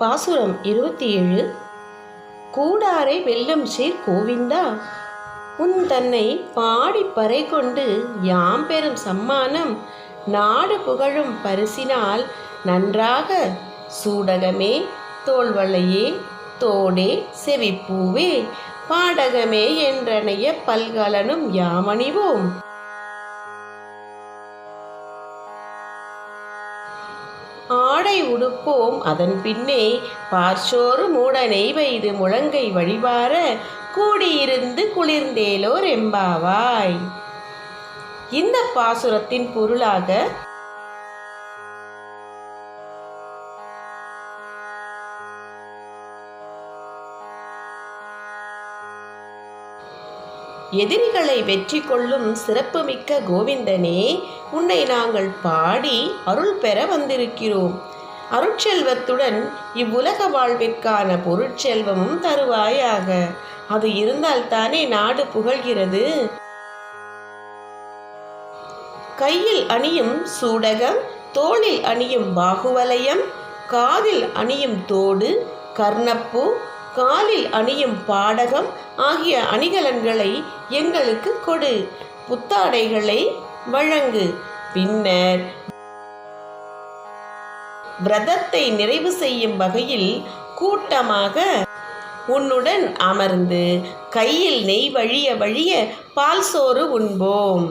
பாசுரம் இருபத்தி ஏழு கூடாரை வெல்லம் சீர் கோவிந்தா உன் தன்னை பாடி பறை கொண்டு யாம் பெறும் சம்மானம் நாடு புகழும் பரிசினால் நன்றாக சூடகமே தோல்வளையே தோடே செவிப்பூவே பாடகமே என்றனைய பல்கலனும் யாமணிவோம். ஆடை உடுப்போம். அதன் பின்னே பார்ச்சோறு மூட நெய்வைது முழங்கை வழிபார கூடியிருந்து குளிர்ந்தேலோர் எம்பாவாய். இந்த பாசுரத்தின் பொருளாக எதிரிகளை வெற்றி கொள்ளும் சிறப்புமிக்க கோவிந்தனே உன்னை நாங்கள் பாடி அருள் பெற வந்திருக்கிறோம். அருட்செல்வத்துடன் இவ்வுலக வாழ்விற்கான பொருட்செல்வமும் தருவாயாக. அது இருந்தால் தானே நாடு புகழ்கிறது? கையில் அணியும் சூடகம் தோளில் அணியும் பாகுவலயம் காதில் அணியும் தோடு கர்ணப்பூ காலில் அணியும் பாடகம் ஆகிய அணிகலன்களை எங்களுக்கு கொடு. புத்தாடைகளை வழங்கு. பின்னர் விரதத்தை நிறைவு செய்யும் வகையில் கூட்டமாக உன்னுடன் அமர்ந்து கையில் நெய் வழிய வழிய பால் சோறு உண்போம்.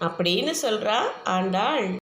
அப்படின்னு சொல்றா ஆண்டாள்.